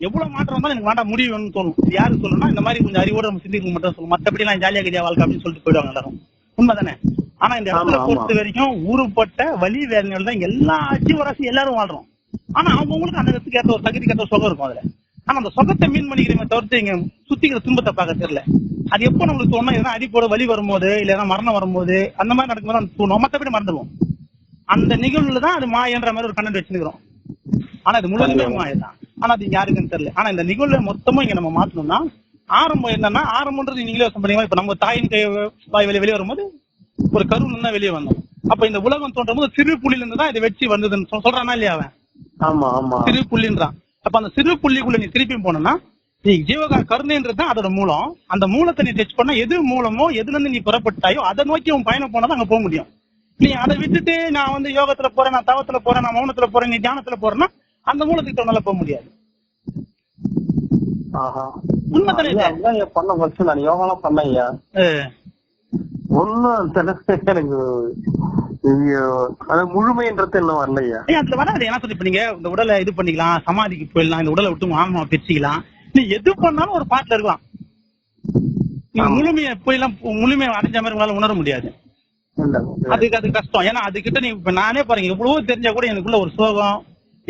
எவ்வளவு மாற்றம் வந்தாலும் எனக்கு வேண்டாம் முடிவு வேணும்னு தோணும். இது யாருக்கு சொல்லணும்னா இந்த மாதிரி கொஞ்சம் அறிவோட நம்ம சிந்திக்க மட்டும் சொல்லும் மத்தபடி எல்லாம் ஜாலியா கதியா வாழ்க்கை அப்படின்னு சொல்லிட்டு போயிடுவாங்க எல்லாரும். உண்மைதானே? ஆனா இந்த இடத்துல. பொறுத்த வரைக்கும் ஊருப்பட்ட வலி வேதனைகள் தான் எல்லா ஜீவராசி எல்லாரும் வாழ்றோம். ஆனா அவங்கவுங்களுக்கு அந்த இடத்துக்கு ஏற்ற ஒரு தகுதிக்கு ஏற்ற ஒரு சுகம் இருக்கும் அதுல. ஆனா அந்த சுகத்தை மீன் பண்ணிக்கிறீங்க தவிர்த்து இங்க சுத்திக்கிற துன்பத்தை பார்க்க தெரியல. அது எப்போ நம்மளுக்கு தோணும் எதனா அடிப்போட வலி வரும்போது இல்ல மரணம் வரும்போது அந்த மாதிரி நடக்கும்போது அந்த தோணும். மத்தபடி மறந்துடுவோம். அந்த நிகழ்வுல தான் அது மாயன்ற மாதிரி ஒரு கண்ணன் வச்சுக்கிறோம் ஆனா இது முழுவதுமே மாயம் தான் ஆனா அது யாருக்குன்னு தெரியல. ஆனா இந்த நிகழ்வுல மொத்தமும் இங்க நம்ம மாத்தணும்னா ஆரம்பம் என்னன்னா ஆரம்பம்ன்றது நீங்களே யோசனை பண்ணீங்க இப்ப நம்ம தாயின் கை வாய் வெளியே வெளியே வரும்போது ஒரு கருவுல தான் வெளியே வந்தோம் அப்ப இந்த உலகம் தோன்றும் போது சிறு புள்ளில இருந்து தான் இதை வச்சு வந்ததுன்னு சொல்~ சொல்றானா இல்லையா அவன்? ஆமா ஆமா. சிறு புள்ளின்றான். அப்ப அந்த சிறு புள்ளிக்குள்ள நீ திருப்பி போனோம்னா நீ ஜீவகா கருணைன்றது தான் அதோட மூலம். அந்த மூலத்தை நீ டச் பண்ணா எது மூலமோ எதுல இருந்து நீ புறப்பட்டாயோ அதை நோக்கி உன் பயணம் போனா அங்க போக முடியும். நீ அதை விட்டுட்டு நான் வந்து யோகத்துல போறேன் நான் தவத்துல போறேன் நான் மௌனத்துல போறேன் நீ தியானத்துல போறேன்னா அந்த மூலத்துக்கு உன்னால போக முடியாது. பண்ண ஃபர்ஸ்ட் நான் யோகாலாம் அஹ் ஒன்னும் எனக்கு அது முழுமைன்றது இன்னும் வரல ஐயா ஏய், அதுல வராது. என்ன சொல்லி நீங்க இந்த உடலை இது பண்ணிக்கலாம் சமாதிக்கு போயிடலாம் இந்த உடலை விட்டு ஆன்மா பிரிச்சுக்கலாம் நீ எது பண்ணாலும் ஒரு பாட்டுல இருக்கலாம். நீ ஆமா. முழுமையை போயெல்லாம் முழுமையை அடைஞ்ச மாதிரி உங்களால உணர முடியாது. அதுக்கு அது கஷ்டம். ஏன்னா அதுகிட்ட நீ இப்ப நானே பாருங்க எவ்வளவோ தெரிஞ்சா கூட எனக்குள்ள ஒரு சோகம்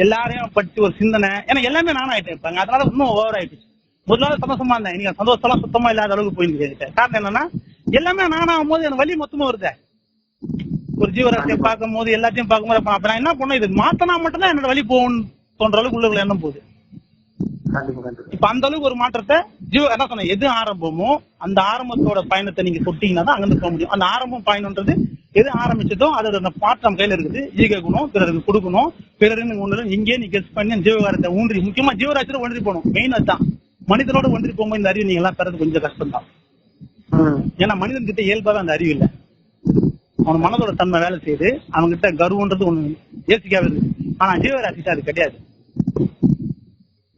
எல்லாரையும் பற்றி ஒரு சிந்தனை. ஏன்னா எல்லாமே நானும் ஆயிட்டேன் இருப்பாங்க அதனால இன்னும் ஓவர் ஆயிடுச்சு. ஒரு நாள் சந்தோஷமா இருந்தேன். நீங்க சந்தோஷம் சுத்தமா இல்லாத அளவுக்கு போயிருக்கு என்கிட்ட. காரணம் என்னன்னா எல்லாமே நானாகும் போது எனக்கு வலி மொத்தமா வருது. ஒரு ஜீவராசியை பார்க்கும் போது எல்லாத்தையும் பார்க்கும்போது அப்ப நான் என்ன பண்ணேன்? இது மாத்தனா மட்டும்தான் என்னோட வலி போகும் தோன்ற அளவுக்கு உள்ள எண்ணம் போகுது. இப்ப அந்த அளவுக்கு ஒரு மாற்றத்தை ஜீவ என்ன சொன்னேன் எது ஆரம்பமோ அந்த ஆரம்பத்தோட பயணத்தை நீங்க தொட்டீங்கன்னா தான் அங்கிருந்து போக முடியும். அந்த ஆரம்பம் பயணம்ன்றது எது ஆரம்பிச்சதோ அதோட அந்த மாற்றம் கையில இருக்குது. ஈக குணம் பிறருக்கு கொடுக்கணும். பிறருக்கு ஒண்ணு இங்கே நீ கெஸ் பண்ணி ஜீவகாரத்தை ஊன்றி முக்கியமா ஜீவராசியில ஒன்றி போகணும். மெயின் அதுதான். மனிதனோட ஒன்றி போகும்போது இந்த அறிவு நீங்க எல்லாம் பெறது கொஞ்சம் கஷ்டம் தான். ஏன்னா மனிதன் கிட்ட இயல்பாவே அந்த அறிவு இல்லை. அவன் மனதோட தன்மை வேலை செய்யுது. அவன் கிட்ட கர்வன்றது ஒண்ணு ஏசிக்காவே இருக்கு ஆனா ஜீவராசிட்ட அது கிடையாது ம், ம்,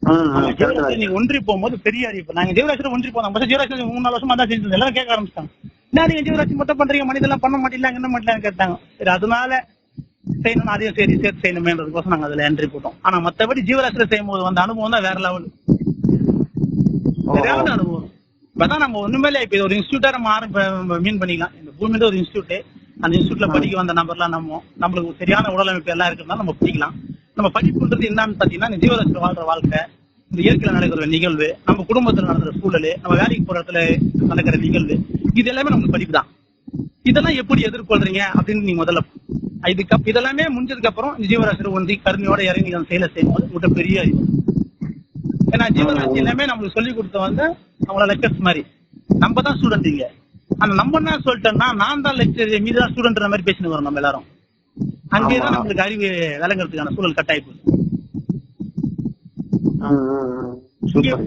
ஆனா correct ஜீவராசி தான். நீங்க ஒன்றி போகும்போது பெரிய அறிவு. நாங்க ஜீவராசியில ஒன்றி போனோம் பட் ஜீவராசி மூணு நாலு வருஷமா தான் செஞ்சது எல்லாரும் கேட்க ஆரம்பிச்சிட்டாங்க. என்ன நீங்க ஜீவராசி மட்டும் பண்றீங்க? மனிதெல்லாம் பண்ண மாட்டீங்களா? என்ன மாட்டீங்கன்னு கேட்டாங்க. சரி அதனால செய்யணும் அதையும் சரி சேர்த்து செய்யணுமேன்றதுக்கோசம் நாங்க அதுல என்ட்ரி போட்டோம். ஆனா மத்தபடி ஜீவராசியில செய்யும் போது வந்த அனுபவம் தான் வேற லெவல் சரியான அனுபவம். இப்பதான் நம்ம ஒண்ணுமே இப்ப ஒரு இன்ஸ்டியூட்டா நம்ம ஆரம்பி மீன் பண்ணிக்கலாம். இந்த பூமியில ஒரு இன்ஸ்டியூட் அந்த இன்ஸ்டியூட்ல படிக்க வந்த நபர்லாம் நம்ம நம்மளுக்கு சரியான உடலமைப்பு எல்லாம் இருக்கிறதுனால நம்ம படிக்கலாம். நம்ம படிப்புன்றது என்னன்னு பாத்தீங்கன்னா இந்த ஜீவராசியில் வாழ்ற வாழ்க்கை. இந்த இயற்கையில நடக்கிற நிகழ்வு நம்ம குடும்பத்துல நடக்கிற சூழல் நம்ம வேலைக்கு போற இடத்துல நடக்கிற நிகழ்வு இது எல்லாமே நமக்கு படிப்பு தான். இதெல்லாம் எப்படி எதிர்கொள்றீங்க அப்படின்னு நீங்க முதல்ல இதுக்கு இதெல்லாமே முடிஞ்சதுக்கு அப்புறம் ஜீவராசியில் ஒன்றி கருணையோட இறங்கி அந்த செயலை செய்யும்போது உங்கள்கிட்ட பெரிய அறிவு ஏன்னா ஜீவராசி எல்லாமே நம்மளுக்கு சொல்லி கொடுத்த வந்து அவங்கள லெக்சர்ஸ் மாதிரி. நம்ம தான் ஸ்டூடெண்ட் இங்க. ஆனா நம்ம என்ன சொல்லிட்டோம்னா நான் தான் லெக்சர் மீது தான் ஸ்டூடெண்ட் மாதிரி பேசிட்டு வரோம் நம்ம எல்லாரும். அங்கேயே தான் ஆமா. நம்மளுக்கு அறிவு விளங்குறதுக்கான சூழல் கட்டாயி போகுது ம், ம், ம். இங்க சூப்பர்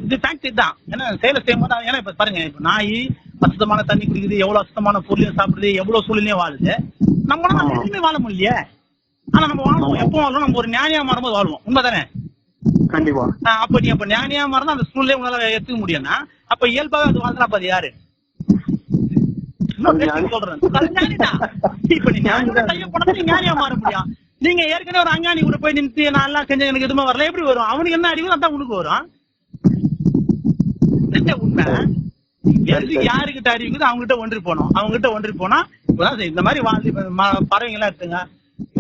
இது ஃபேக்ட் இதுதான் ஏன்னா செயலை செய்யும் போது ஏன்னா இப்ப பாருங்க இப்ப நாய் அசுத்தமான தண்ணி குடிக்குது எவ்வளவு அசுத்தமான பொருளையும் சாப்பிடுது எவ்வளவு சூழ்நிலையும் வாழுது. நம்மளால ஆமா. எதுவுமே வாழ முடியலையே. ஆனா நம்ம வாழ்வோம் எப்போ வாழ்வோம். நம்ம ஒரு ஞானியா மாறும்போது வாழ்வோம். உண்மைதானே? கண்டிப்பா. அப்ப நீ அப்ப ஞானியா மாறினா அந்த சூழ்நிலை உங்களால ஏத்துக்க முடியும்னா அப்ப இயல்பாவே அது வாழ்ந்தா அது யாரு? சொல்றேன். இப்ப நீ ஞானியா மாற முடியும் நீங்க ஏற்கனவே ஒரு அஞ்ஞானி கூட போய் நின்று நான் எல்லாம் செஞ்சேன் எனக்கு எதுவுமே வரல. எப்படி வரும்? அவனுக்கு என்ன அறிவு அதான் உனக்கு வரும். உண்மை? யாருக்கிட்ட அறிவு இருக்குதோ? அவங்க கிட்ட ஒன்றி போனோம். அவங்க கிட்ட ஒன்றி போனா இந்த மாதிரி வாழ்ந்து பறவைங்க எல்லாம் எடுத்துங்க.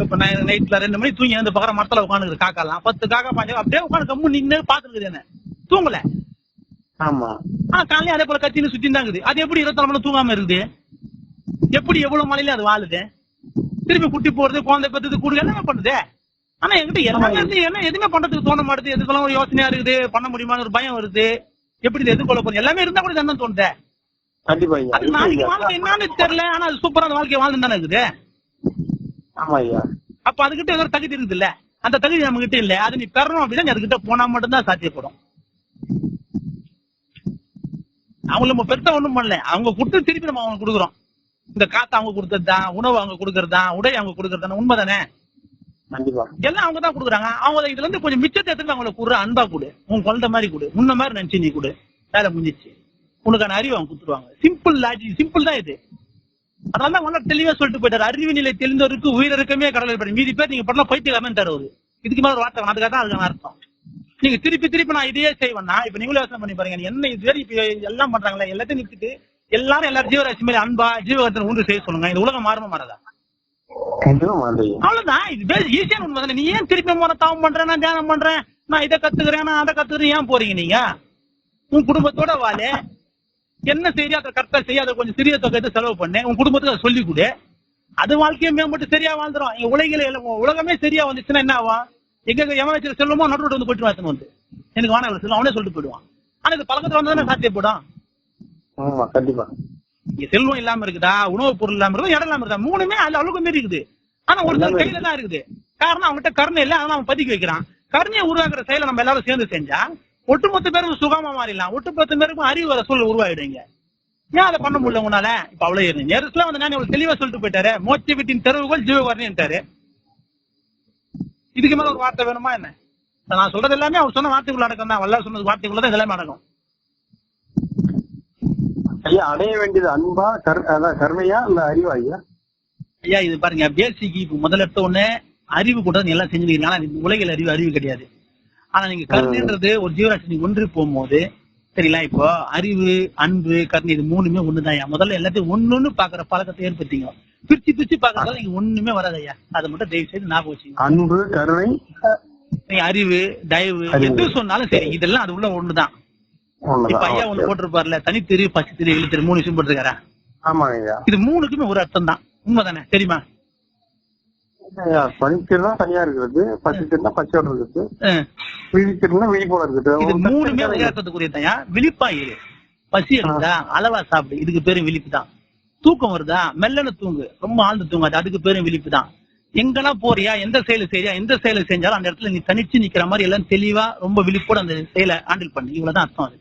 இப்ப நான் நைட்ல ரெண்டு மணி தூங்கி வந்து பக்கற மரத்துல உட்காந்துக்குது காக்காலாம். பத்து காக்கா பாஞ்சு அப்படியே உட்காந்து கம்மு நின்று பாத்துருக்குது என்ன? தூங்கல. ஆமா. ஆனா காலையில அதே போல கத்தின்னு சுத்தி தான் இருக்குது. அது எப்படி இருபத்தி நாலு மணி தூங்காம இருக்குது? எப்படி எவ்வளவு மலையில அது வாழுது? திருப்பி குட்டி போறது குழந்தை பெற்றது கூடு எல்லாமே பண்ணுது. ஆனா என்கிட்ட எல்லாமே இருந்து என்ன எதுவுமே பண்றதுக்கு தோண மாட்டுது. எதுக்கெல்லாம் ஒரு யோசனையா இருக்குது பண்ண முடியுமான்னு ஒரு பயம் வருது. எப்படி இது எதிர்கொள்ள போறது எல்லாமே இருந்தா கூட என்ன தோணுது. கண்டிப்பா அது நாளைக்கு வாழ்க்கை என்னன்னு தெரியல ஆனா அது சூப்பரா அந்த வாழ்க்கை வாழ்ந்து தானே இருக்குது. ஆமா ஐயா. அப்ப அதுகிட்ட ஏதோ தகுதி இருக்குது இல்ல அந்த தகுதி நம்ம கிட்ட இல்ல. அது நீ பெறணும் அப்படின்னா நீ அதுகிட்ட போனா மட்டும்தான் சாத்தியப்படும். அவங்க நம்ம பெருசா ஒண்ணும் பண்ணல. அவங்க கொடுத்து திருப்பி நம்ம அவங்க கொடுக்குறோம். இந்த காத்து அவங்க கொடுக்கறது தான் உணவு அவங்க கொடுக்கறது தான் உடை அவங்க கொடுக்கறது தானே உண்மைதானே? கண்டிப்பா. எல்லாம் அவங்க தான் கொடுக்குறாங்க. அவங்க இதுல இருந்து கொஞ்சம் மிச்சத்தை எடுத்து அவங்களுக்கு கொடுற அன்பா கொடு உன் குழந்தை மாதிரி கொடு முன்ன மாதிரி நினைச்சு நீ கொடு வேலை முடிஞ்சிச்சு. உனக்கான அறிவு அவங்க கொடுத்துருவாங்க. சிம்பிள் லாஜிக் சிம்பிள் தான் இது. அதனால தான் நல்லா தெளிவா சொல்லிட்டு போயிட்டாரு. அறிவு நிலை தெரிந்தவருக்கு உயிரிழக்கமே கடலில் படி. மீதி பேர் நீங்க பண்ணலாம் பைத்தியக்காரன் தருவது இதுக்கு மேல ஒரு வார்த்தை. அதுக்காக தான் அதுக்கான அர்த்தம். நீங்க திருப்பி திருப்பி நான் இதையே செய்வேன்னா இப்ப நீங்களே யோசனை பண்ணி பாருங்க. என்ன இது இப்ப எல்லாம் பண்றாங்களே? எல்லாத்தையும் நிறுத்திட்டு எல்லாரும் எல்லாரும் ஜீவராசி மாதிரி அன்பா ஜீவகத்தனை உண்டு செய்ய சொல்லுங்க. இந்த உலகம் மாறுமா மாறாதா? அவ்வளவுதான். இது ஈஸியான உண்மை தானே நீ ஏன் திருப்பி முறை தாவம் பண்றேன் நான் தியானம் பண்றேன் நான் இதை கத்துக்கிறேன் நான் அதை கத்துக்கிறேன். ஏன் போறீங்க நீங்க? உன் குடும்பத்தோட வாழு. என்ன செய்யறியோ அதை கரெக்டா செய்ய அதை கொஞ்சம் சிறிய தொகை செலவு பண்ணு. உன் குடும்பத்துக்கு அதை சொல்லி கொடு. அது வாழ்க்கையை மேம்பட்டு சரியா வாழ்ந்துரும். இங்க உலகில உலகமே சரியா வந்துச்சுன்னா என்ன ஆகும்? எங்க வச்சு செல்லுமோ நடுவோட வந்து போயிட்டு வந்து எனக்கு வானவில் செல்லும் அவனே சொல்லிட்டு போயிடுவான். ஆனா இது பழக்கத்துல வந்தா சாத்தியப்படும்? ஆமா கண்டிப்பா. செல்வம் இல்லாம இருக்குதா? உணவுப் பொருள் இல்லாம இருக்குதா? இடம் இல்லாம இருக்குதா? மூணுமே அது அளவுக்கு மீறி இருக்குது ஆனா ஒருத்தர் கையில தான் இருக்குது. காரணம் அவன்கிட்ட கருணை இல்ல. அதனால அவன் பதுக்கி வைக்கிறான். கருணையை உருவாக்குற செயலை நம்ம எல்லாரும் சேர்ந்து செஞ்சா ஒட்டுமொத்த பேருக்கும் சுகமா மாறிடலாம். ஒட்டுமொத்த பேருக்கும் அறிவு வர சூழல் உருவாயிடுங்க. ஏன் அதை பண்ண முடியல உங்களால இப்ப அவ்வளவு இருந்து நேரத்துல வந்து நான் இவ்வளவு தெளிவா சொல்லிட்டு போயிட்டாரு. மோட்ச வீட்டின் தெருவுகள் ஜீவகரணிட்டாரு இதுக்கு மேல ஒரு வார்த்தை வேணுமா என்ன? நான் சொல்றது எல்லாமே அவர் சொன்ன வார்த்தைக்குள்ள அடக்கம் தான். வல்ல சொன்னது வார்த்தைக்குள்ள தான் எல்லாமே அடக்கம். ஐயா அடைய வேண்டியது அன்பா அதான் கருணையா இல்ல அறிவா ஐயா ஐயா இது பாருங்க. பேசிக் இப்ப முதல்ல எடுத்த உடனே அறிவு கூட எல்லாம் செஞ்சுக்கிறீங்க ஆனா உலகில் அறிவு அறிவு கிடையாது. ஆனா நீங்க கருணைன்றது ஒரு ஜீவராசி ஒன்று போகும்போது சரிங்களா? இப்போ அறிவு அன்பு கருணை இது மூணுமே ஒண்ணுதான் முதல்ல எல்லாத்தையும் ஒண்ணுன்னு பாக்குற பழக்கத்தை ஏற்படுத்திங்க பிரிச்சு பிரிச்சு பாக்குறதால நீங்க ஒண்ணுமே வராது ஐயா. அதை மட்டும் தயவு செய்து ஞாபகம் வச்சுங்க அன்பு கருணை அறிவு தயவு. எது சொன்னாலும் சரி இதெல்லாம் அது உள்ள ஒண்ணுதான். இப்ப ஐயா ஒண்ணு போட்டிருப்பார்ல தனித்திரு பசித்திரு இழுத்திரு மூணு விஷயம் போட்டிருக்காரா? ஆமாங்க ஐயா. இது மூணுக்குமே ஒரு அர்த்தம் தான் உண்மைதானே? தெரியுமா? ஐயா பனித்திருந்தா தனியா பச்சையோட இருக்குது. அஹ். விழித்திருந்தா விழிப்போட இருக்குது. இது மூணுமே அர்த்தத்துக்குரியதையா விழிப்பா இரு. பசி எடுக்குதா? அளவா சாப்பிடு. இதுக்கு பேரும் விழிப்பு தான் தூக்கம் வருதா? மெல்லன தூங்கு. ரொம்ப ஆழ்ந்து தூங்காது. அதுக்கு பேரும் விழிப்பு தான் எங்கெல்லாம் போறியா? எந்த செயலை செய்யா எந்த செயலை செஞ்சாலும் அந்த இடத்துல நீ தனிச்சு நிக்கிற மாதிரி எல்லாம் தெளிவா ரொம்ப விழிப்போட அந்த செயலை ஹேண்டில் பண்ணு. இவ்வளவுதான் அர்த்தம் அது.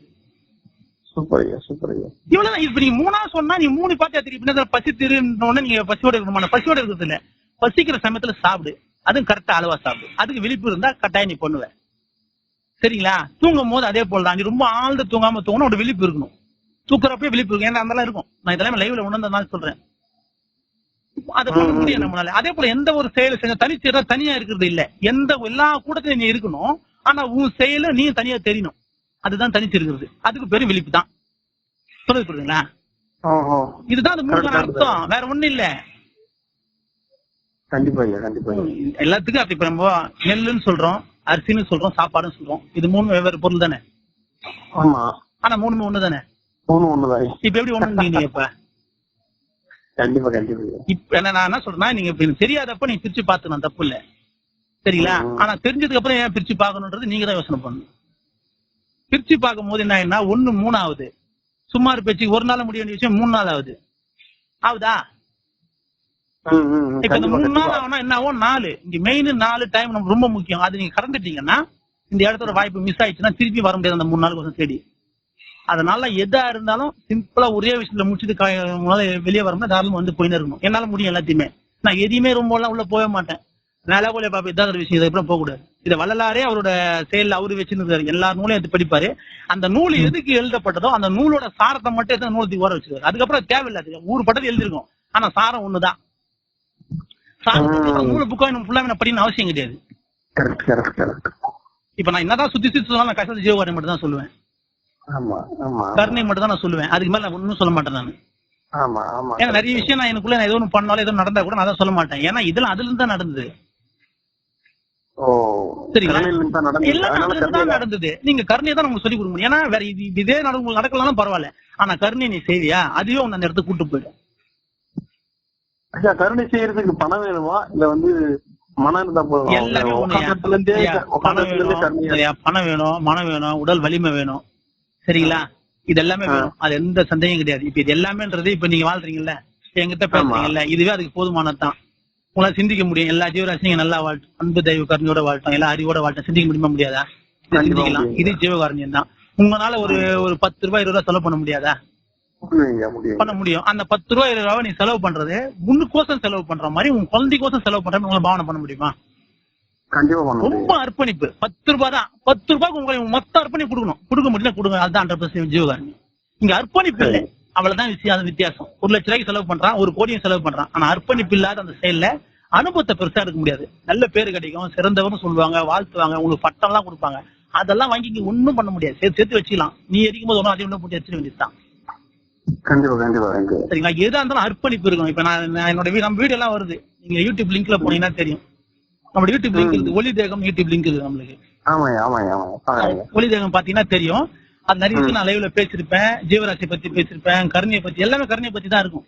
சூப்பர் ஐயா சூப்பர் ஐயா. இவ்வளவுதான் இப்ப நீ மூணா சொன்னா நீ மூணு பாத்தியா திருப்பி? பசி திருன்னு நீங்க பசியோட இருக்கணுமா? பசியோட இருக்கிறது இல்ல. பசிக்கிற சமயத்துல சாப்பிடு. அதுவும் கரெக்டா அளவா சாப்பிடு. அதுக்கு விழிப்பு இருந்தா கட்டாயம் நீ பண்ணுவ. சரிங்களா? தூங்கும் போது அதே போல தான் நீ ரொம்ப ஆழ்ந்து தூங்காம தூங்கணும் ஒரு விழிப்பு இருக்கணும். தூக்குறப்பே விழிப்பு இருக்கும். ஏன்னா அதெல்லாம் இருக்கும்? நான் இதெல்லாம் லைவ்ல உணர்ந்ததுனால சொல்றேன். அதை பண்ண முடியும் நம்மளால. அதே போல எந்த ஒரு செயலை செஞ்ச தனிச்சேரா தனியா இருக்கிறது இல்ல. எந்த எல்லா கூட்டத்திலும் நீ இருக்கணும். ஆனா உன் செயல நீ தனியா தெரியணும். அதுதான் தனிச்சு இருக்கிறது அதுக்கு பேரும் விழிப்பு தான் சொல்லுது புரியுதுங்களா இதுதான் அது மூணு அர்த்தம். வேற ஒண்ணும் இல்ல. கண்டிப்பா ஐயா கண்டிப்பா எல்லாத்துக்கும் அப்படி இப்ப நம்ம நெல்லுன்னு சொல்றோம் அரிசின்னு சொல்றோம் சாப்பாடுன்னு சொல்றோம். இது மூணு வெவ்வேறு பொருள் தானே? ஆமா. ஆனா மூணுமே ஒண்ணு தானே? ஒண்ணு ஒண்ணுதான். இப்ப எப்படி ஒண்ணு நீங்க இப்ப? கண்டிப்பா கண்டிப்பா இப்ப நான் என்ன சொல்றேன்னா நீங்க இப்ப தெரியாதப்ப நீங்க பிரிச்சு பாத்துக்கணும் தப்பு இல்ல. சரிங்களா. ஆனா தெரிஞ்சதுக்கு அப்புறம் ஏன் பிரிச்சு பார்க்கணுன்றது நீங்க தான் யோசனை பண்ணணும். பிரிச்சு பார்க்கும் போது என்ன ஆயிடுனா ஒண்ணு மூணு ஆகுது சுமார் பேச்சுக்கு ஒரு நாள் முடிய வேண்டிய விஷயம் மூணு நாள் ஆகுது ஆகுதா. இப்ப இந்த மூணு நாள் ஆகும்னா என்ன ஆகும் நாலு. இங்க மெயின் நாலு டைம் நம்ம ரொம்ப முக்கியம். அது நீங்க கடந்துட்டீங்கன்னா இந்த இடத்தோட வாய்ப்பு மிஸ் ஆயிடுச்சுன்னா திருப்பி வர முடியாது அந்த மூணு நாளுக்கு கொஞ்சம் தேடி. அதனால எதா இருந்தாலும் சிம்பிளா ஒரே விஷயத்துல உங்களால வெளியே வரணும்னா தாராளமா வந்து போயின்னு இருக்கணும். என்னால முடியும் எல்லாத்தையுமே. நான் எதையுமே ரொம்ப எல்லாம் உள்ள போக மாட்டேன். மேல போல பாப்பா இதான் விஷயம் இதை எப்படி போக கூடாது இதை வள்ளலாரே அவரோட செயல்ல அவரு வச்சிருந்தாரு. எல்லா நூலையும் எடுத்து படிப்பாரு. அந்த நூல் எதுக்கு எழுதப்பட்டதோ அந்த நூலோட சாரத்தை மட்டும் எடுத்து நூலத்துக்கு ஓர வச்சிருக்காரு. அதுக்கப்புறம் தேவையில்லை. அது ஊர் பட்டது எழுதிருக்கும் ஆனா சாரம் ஒண்ணுதான். நூல் புக்கா நம்ம ஃபுல்லா படிக்கணும் அவசியம் கிடையாது. இப்ப நான் என்னதான் சுத்தி சுத்தி சொன்னாலும் நான் கஷ்டத்தை ஜீவகாரணி மட்டும் தான் சொல்லுவேன். கருணை மட்டும் தான் நான் சொல்லுவேன். அதுக்கு மேல நான் ஒன்னும் சொல்ல மாட்டேன் நான். ஏன்னா நிறைய விஷயம் நான் எனக்குள்ள நான் ஏதோ ஒன்று பண்ணாலும் ஏதோ நடந்தா கூட நான் அதை சொல்ல மாட்டேன். ஏன்னா இதெல்லாம் அதுல இருந்து தான் நடந்தது ஓ சரிங்களா? கருணையில இருந்து தான் நடந்தது. நீங்க கருணையை தான் உங்களுக்கு சொல்லி கொடுக்க ஏன்னா வேற இது இது இதே நட உங்களுக்கு நடக்கலாம்னு பரவாயில்ல. ஆனா கருணை நீ செய்வியா அதுவே உன்னை அந்த இடத்துக்கு கூட்டு போயிடும். ஐயா கருணை செய்யறதுக்கு பணம் வேணுமா? இல்ல வந்து மனம் இருந்தா போதும்? பணம் வேணும். மனம் வேணும் உடல் வலிமை வேணும். சரிங்களா? இது எல்லாமே. வேணும். அது எந்த சந்தேகம் கிடையாது. இப்ப இது எல்லாமேன்றது இப்ப நீங்க வாழ்றீங்கல்ல? என்கிட்ட பேசுறீங்கல்ல? இதுவே அதுக்கு போதுமானதுதான். உங்களால சிந்திக்க முடியும். எல்லா ஜீவராசியும் நல்லா வாழ் அன்பு தெய்வ கருணையோட வாழ்த்தோம். எல்லா அறிவோட வாழ்த்தோம். சிந்திக்க முடியுமா முடியாதா? சிந்திக்கலாம். இது ஜீவகாரண்யம் தான். உங்களால ஒரு ஒரு பத்து ரூபாய் இருபது ரூபாய் செலவு பண்ண முடியாதா? பண்ண முடியும். அந்த பத்து ரூபாய் இருபது ரூபாய் நீ செலவு பண்றது உன்னுக்கோசம் செலவு பண்ற மாதிரி உன் குழந்தைக்கோசம் செலவு பண்ற மாதிரி உங்களை பாவனை பண்ண முடியுமா? ரொம்ப அர்ப்பணிப்பு. பத்து ரூபாய் தான். பத்து ரூபாய்க்கு உங்களுக்கு மொத்த அர்ப்பணிப்பு கொடுக்கணும். கொடுக்க முடியல கொடுங்க. அதுதான் ஹண்ட்ரட் பர்சன்ட் ஜீவகாரணி இங்க அர்ப்பணிப்பு இல்லை. அவ்வளவுதான் விஷயம் அது வித்தியாசம். ஒரு லட்ச ரூபாய்க்கு செலவு பண்றான் ஒரு கோடியும் செலவு பண்றான். ஆனா அர்ப்பணிப்பு இல்லாத அந்த செயல்ல அனுபவத்தை பெருசா எடுக்க முடியாது. நல்ல பேரு கிடைக்கும் சிறந்தவர்னு சொல்லுவாங்க வாழ்த்துவாங்க உங்களுக்கு பட்டம் எல்லாம் கொடுப்பாங்க. அதெல்லாம் வாங்கி இங்க ஒண்ணும் பண்ண முடியாது. சேர்த்து சேர்த்து வச்சுக்கலாம். நீ எரிக்கும் போது ஒன்றும் அதே ஒன்றும் போட்டு வச்சிட வேண்டியதுதான். கண்டிப்பா கண்டிப்பா சரிங்களா? எதா இருந்தாலும் அர்ப்பணிப்பு இருக்கும் இப்ப நான் என்னோட நம்ம வீடியோ எல்லாம் வருது. நீங்க யூடியூப் லிங்க்ல போனீங்கன்னா தெரியும். நம்ம யூடியூப் லிங்க் இருக்கு ஒளி தேகம் யூடியூப் லிங்க் இருக்கு நம்மளுக்கு. ஒளி தேகம் பாத்தீங்கன்னா தெரியும். அது நிறைய நான் லைவ்ல பேசியிருப்பேன் ஜீவராசி பத்தி பேசியிருப்பேன் கருணையை பத்தி எல்லாமே கருணையை பத்தி தான் இருக்கும்.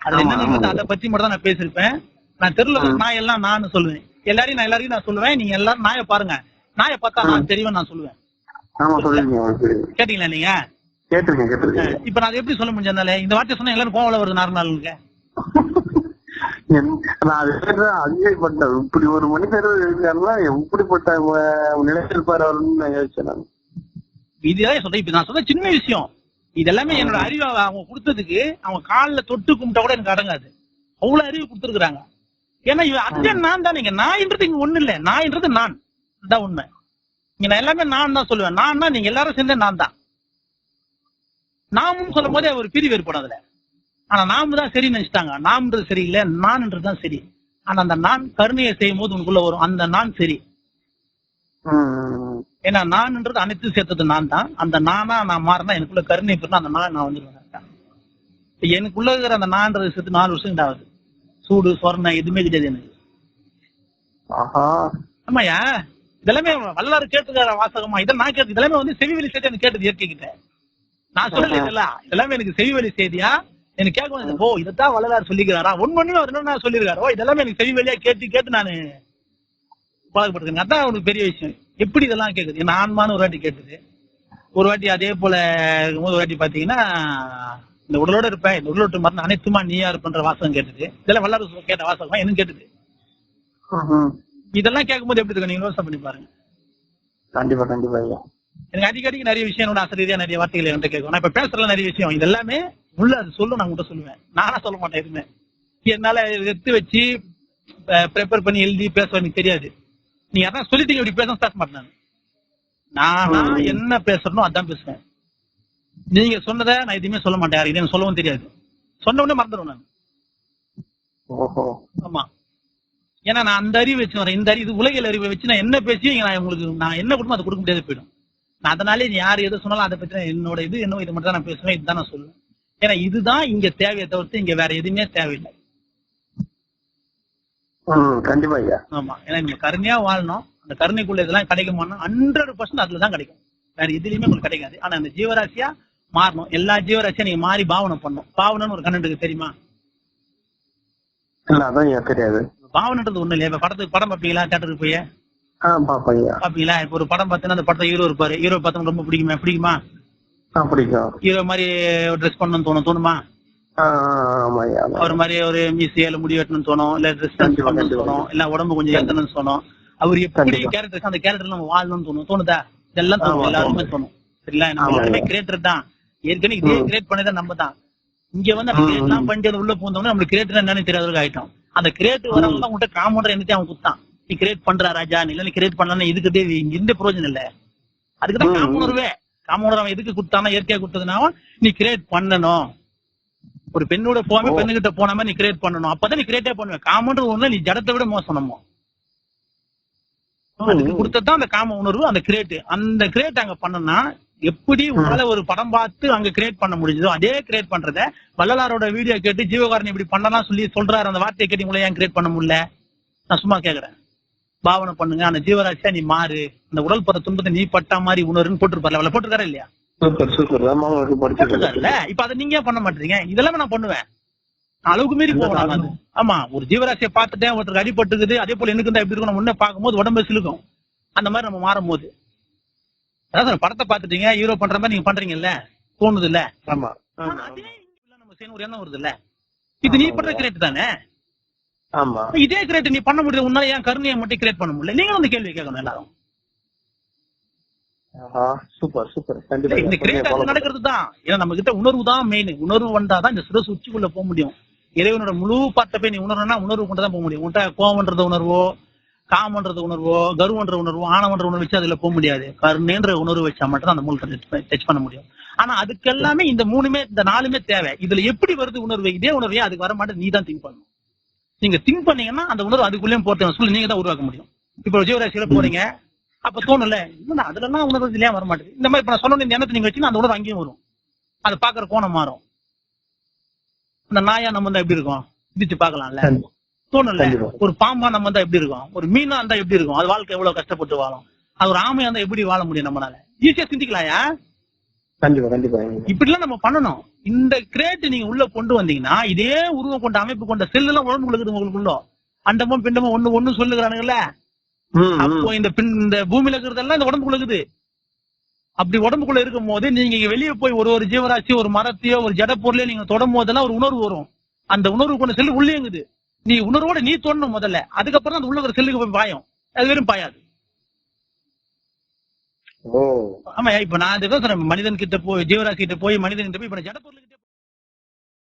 அது என்ன. அதை பத்தி மட்டும் தான் நான் பேசியிருப்பேன். நான் தெருல நான் எல்லாம் நான் சொல்லுவேன். எல்லாரையும் நான் எல்லாரையும் நான் சொல்லுவேன். நீங்க எல்லாரும் நாயை பாருங்க. நாயை பார்த்தா நான் தெரியும் நான் சொல்லுவேன். கேட்டீங்களா நீங்க? இப்ப நான் எப்படி சொல்ல முடிஞ்சதுனால இந்த வார்த்தை சொன்னா எல்லாரும் கோவல வருது அதிகப்பட்டேன் இப்படி ஒரு மனிதர் நிலையில் இருப்பாரு அவருன்னு நான் யோசிச்சேன் இதுதான் சொல்றேன் இப்ப நான் சொல்ற சின்ன விஷயம். இது எல்லாமே என்னோட அறிவை அவங்க கொடுத்ததுக்கு அவங்க கால்ல தொட்டு கும்பிட்டா கூட எனக்கு அடங்காது. அவ்வளவு அறிவு கொடுத்துருக்காங்க ஏன்னா இவன் அர்ஜன் நான் தான் நீங்க நான்ன்றது இங்க ஒண்ணு இல்ல. நான்ன்றது நான். தான் உண்மை. இங்க நான் எல்லாமே நான் தான் சொல்லுவேன். நான் நீங்க எல்லாரும் சேர்ந்த நான் தான். நாமும் சொல்லும் போதே ஒரு பிரிவு ஏற்படும் அதுல. ஆனா நாம தான் சரி நினைச்சிட்டாங்க. நாம்ன்றது சரியில்லை நான்ன்றது தான் சரி. ஆனா அந்த நான் கருணையை செய்யும் போது உனக்குள்ள வரும். அந்த நான் சரி. ஏன்னா நான்ன்றது அனைத்து சேர்த்தது நான் தான் அந்த நானா நான் மாறினா எனக்குள்ள கருணை பெறணும் அந்த நான் நான். இப்ப எனக்குள்ள இருக்கிற அந்த நான்றது சேர்த்து நாலு வருஷம் ஆகுது. சூடு சொரணம் எதுவுமே கிடையாது எனக்கு. ஆமாயா இதெல்லாமே வல்லாறு கேட்டுக்கிற வாசகமா? இதெல்லாம் நான் கேட்டு இதெல்லாமே வந்து செவி வழி செய்தி எனக்கு கேட்டது இயற்கை கிட்ட நான் சொல்லல இதெல்லாம் இதெல்லாமே எனக்கு செவி வழி செய்தியா எனக்கு கேட்க வந்து, ஓ இதைத்தான் வள்ளலார் சொல்லிக்கிறாரா? ஒன்னு அவர் என்ன சொல்லியிருக்காரு. இதெல்லாமே எனக்கு செவி வழியா கேட்டு கேட்டு நானு பழகப்பட்டிருக்கேன். அதான் ஒரு பெரிய விஷயம். எப்படி இதெல்லாம் கேக்குது? என் ஆன்மான்னு ஒரு வாட்டி கேட்டது ஒரு வாட்டி அதே போல இருக்கும்போது ஒரு வாட்டி பாத்தீங்கன்னா இந்த உடலோட இருப்பேன் இந்த உடலோட்டு மருந்து அனைத்துமா நீயா இருப்பன்ற வாசகம் கேட்டது இதெல்லாம் வல்லாறு கேட்ட வாசகம் என்ன கேட்டது. இதெல்லாம் கேட்கும்போது எப்படி இருக்கு நீங்க யோசனை பண்ணி பாருங்க. கண்டிப்பா கண்டிப்பா ஐயா. எனக்கு அடிக்கடிக்கு நிறைய விஷயம் என்னோட ஆசிரியரா நிறைய வார்த்தைகள் என்கிட்ட கேட்கும். நான் இப்ப பேசுறதுல நிறைய விஷயம். இது எல்லாமே உள்ள அது சொல்லும் நான் உங்கள்கிட்ட சொல்லுவேன். நானா சொல்ல மாட்டேன் எதுவுமே. என்னால எடுத்து வச்சு ப்ரிப்பேர் பண்ணி எழுதி பேச எனக்கு தெரியாது. நீ யாரா சொல்லிட்டீங்க இப்படி பேச பேச மாட்டேன் நான். என்ன பேசுறனோ அதான் பேசுவேன். நீங்க சொன்னதை நான் எதுவுமே சொல்ல மாட்டேன் யாருக்கு எனக்கு சொல்லவும் தெரியாது. சொன்ன உடனே மறந்துடுவேன் நான். ஆமா. ஏன்னா நான் அந்த அறிவு வச்சு வரேன். இந்த அறிவு இது உலகியல் அறிவை வச்சு நான் என்ன பேசியும் நான் உங்களுக்கு நான் என்ன கொடுமோ அதை கொடுக்க முடியாது போயிடும். நான் அதனாலே நீ யார் எது சொன்னாலும் அதை பத்தி நான் என்னோட இது என்ன இது மட்டும் தான் நான் பேசுவேன். இதுதான் நான் சொல்லுவேன். ஏன்னா இதுதான் இங்க தேவையை தவிர்த்து இங்க வேற எதுவுமே தேவையில்லை. கண்டிப்பா ஐயா. ஆமா. ஏன்னா கருணையா வாழணும். அந்த கருணைக்குள்ள இதெல்லாம் கிடைக்குமானா ஹண்ட்ரட் பர்சன்ட் அதுல தான் கிடைக்கும். வேற எதுலயுமே உங்களுக்கு கிடைக்காது. ஆனா அந்த ஜீவராசியா மாறணும். எல்லா ஜீவராசியா நீங்க மாறி பாவனை பண்ணணும். பாவனைன்னு ஒரு கண்ணனுக்கு தெரியுமா? இல்ல அதான் தெரியாது. பாவனைன்றது ஒண்ணு இல்லையா? இப்ப படத்துக்கு படம் பார்ப்பீங்களா? தேட்டருக்கு போய்? பாப்பீங்களா இப்ப ஒரு படம் பார்த்தீங்கன்னா அந்த படத்துல ஹீரோ இருப்பாரு. ஹீரோ பார்த்தா ரொம்ப பிடிக்குமா? பிடிக்குமா? பிடிக்கும். ஹீரோ மாதிரி ட்ரெஸ் பண்ணணும்னு தோணும். தோணுமா? அவர் மாதிரி ஒரு மீசியில முடி வெட்டணும்னு தோணும் இல்ல ட்ரெஸ். தோணும் இல்ல உடம்பு கொஞ்சம் ஏத்தணும்னு தோணும் அவர் எப்படி. கேரக்டர் அந்த கேரக்டர் நம்ம வாழணும்னு தோணும் தோணுதா? இதெல்லாம் தோணும் எல்லாருமே. தோணும். சரிங்களா? நம்ம ஆமா. எல்லாருமே கிரியேட்டர் தான். ஏற்கனவே இதே. கிரியேட் பண்ணதான் நம்ம தான். இங்க வந்து எல்லாம் பண்ணிட்டு உள்ள பூந்தோம்னா நம்மளுக்கு கிரியேட்டர் என்னன்னு தெரியாத ஆயிட்டோம். அந்த கிரியேட் வரவங்க உங்கள்கிட்ட காமன்ற என்னத்தையும் அவன் குத்தான் நீ கிரியேட் பண்றா ராஜா நீ இல்ல நீ கிரியேட் பண்ணலாம் இதுக்கிட்டே இங்க எந்த பிரயோஜனம் இல்ல. அதுக்கு தான் ம், ம். காமணர்வே காமணர் அவன் எதுக்கு கொடுத்தானா இயற்கையா கொடுத்ததுனா நீ கிரியேட் பண்ணணும். ஒரு பெண்ணோட போகாம. பெண்ணுகிட்ட போனாம நீ கிரியேட் பண்ணணும். அப்பதான் நீ கிரியேட்டே பண்ணுவ. காமன்ற ஒண்ணு நீ ஜடத்தை விட மோசம் நம்ம அதுக்கு கொடுத்ததுதான் அந்த காம உணர்வு அந்த கிரியேட் அந்த கிரியேட் அங்க பண்ணனா எப்படி உங்களால ஒரு படம் பார்த்து அங்க கிரியேட் பண்ண முடிஞ்சதோ அதே கிரியேட் பண்றத வள்ளலாரோட வீடியோ கேட்டு ஜீவகாரன் இப்படி பண்ணலாம் சொல்லி சொல்றாரு. அந்த வார்த்தையை கேட்டு உங்களை ஏன் கிரியேட் பண்ண முடியல? நான் சும்மா கேக்குறேன். பாவனை பண்ணுங்க. அந்த ஜீவராசியா நீ மாறு. அந்த உடல் பட துன்பத்தை நீ பட்டா மாதிரி உணர்வுன்னு போட்டிருப்பாரு அவளை போட்டிருக்காரா இல்லையா? இப்ப அதை நீங்க பண்ண மாட்டீங்க? இதெல்லாம் நான் பண்ணுவேன். அளவுக்கு மீறி போகலாம் ஆமா ஒரு ஜீவராசியை பார்த்துட்டேன் ஒருத்தருக்கு அடிபட்டுக்குது அதே போல எனக்கு எப்படி இருக்கும். முன்ன பார்க்கும்போது உடம்பு சிலுக்கும். அந்த மாதிரி நம்ம மாறும் போது அதான் படத்தை பார்த்துட்டீங்க ஹீரோ பண்ற மாதிரி நீங்க பண்றீங்கல்ல? தோணுது இல்ல ஆமா நம்ம செய்யணும் ஒரு எண்ணம் வருது இல்ல இது நீ பண்ற கிரேட் தானே? ஆமா. இதே கிரேட் நீ பண்ண முடியாது உன்னால ஏன் கருணையை மட்டும் கிரியேட் பண்ண முடியல. நீங்களும் அந்த கேள்வி கேட்கணும் எல்லாரும். சூப்பர் சூப்பர் கண்டிப்பா இந்த கிரேட். நடக்கிறது தான் ஏன்னா நம்ம கிட்ட உணர்வு தான் மெயின் உணர்வு வந்தாதான் இந்த சிரசு உச்சிக்குள்ள போக முடியும். இறைவனோட முழு பார்த்த போய் நீ உணர்வுனா உணர்வு கொண்டு தான் போக முடியும். உன்கிட்ட கோவம்ன்றது உணர்வோ காமன்றது உணர்வோ கருவன்ற உணர்வோ ஆணவன்ற உணர்வு வச்சு அதுல போக முடியாது. கருணைன்ற உணர்வு வச்சா மட்டும் தான் அந்த மூலத்தை டச் பண்ண முடியும். ஆனா அதுக்கு எல்லாமே இந்த மூணுமே இந்த நாலுமே தேவை. இதுல எப்படி வருது உணர்வு? இதே உணர்வே அதுக்கு வர மாட்டேன். நீ தான் திங்க் பண்ணணும். நீங்க திங்க் பண்ணீங்கன்னா அந்த உணர்வு அதுக்குள்ளேயும் போட்டு சொல்லி நீங்க தான் உருவாக்க முடியும். இப்போ ஜீவராசியில போறீங்க. அப்ப தோணும்ல இன்னும் அதுல எல்லாம் உணர்வு இல்லையா வர மாட்டேங்குது இந்த மாதிரி இப்ப நான் சொன்ன இந்த எண்ணத்தை நீங்க வச்சீங்கன்னா அந்த உணர்வு அங்கேயும் வரும். அதை பாக்குற கோணம் மாறும். இந்த நாயா நம்ம தான் எப்படி இருக்கும்? சிந்திச்சு பார்க்கலாம்ல. கண்டி- தோணும்ல. ஒரு பாம்பா நம்ம தான் எப்படி இருக்கும்? ஒரு மீனா இருந்தா எப்படி இருக்கும்? அது வாழ்க்கை எவ்வளவு கஷ்டப்பட்டு வாழும்? அது ஒரு ஆமையா இருந்தா எப்படி வாழ முடியும் நம்மளால? ஈஸியா சிந்திக்கலாம்யா? கண்டிப்பா கண்டிப்பா. இப்படிலாம் நம்ம பண்ணணும். இந்த கிரேட் நீங்க உள்ள கொண்டு வந்தீங்கன்னா இதே உருவம் கொண்ட அமைப்பு கொண்ட செல் எல்லாம் உடம்பு இருக்குது உங்களுக்குள்ள அண்டமும் பிண்டமும் ஒண்ணு ஒண்ணு சொல்லுகிறானுங்கல்ல ம். அப்போ இந்த பின் இந்த பூமியில இருக்கிறதெல்லாம் இந்த உடம்புக்குள்ள இருக்குது. அப்படி உடம்புக்குள்ள இருக்கும் போது நீங்க இங்க வெளியே போய் ஒரு ஒரு ஜீவராசி ஒரு மரத்தையோ ஒரு ஜட பொருளையோ நீங்க தொடும் போதெல்லாம் ஒரு உணர்வு வரும். அந்த உணர்வு கொண்ட செல்லு உள்ளேங்குது நீ உணர்வோட நீ தோணும் முதல்ல. அதுக்கப்புறம் அந்த உள்ள இருக்கிற செல்லுக்கு போய் பாயும். அது வெறும் பாயாது. ஆமா இப்ப நான் சொல்றேன் மனிதன் கிட்ட போய் ஜீவராசி கிட்ட போய் மனிதன் கிட்ட போய் இப்ப ஜட பொருள் கிட்ட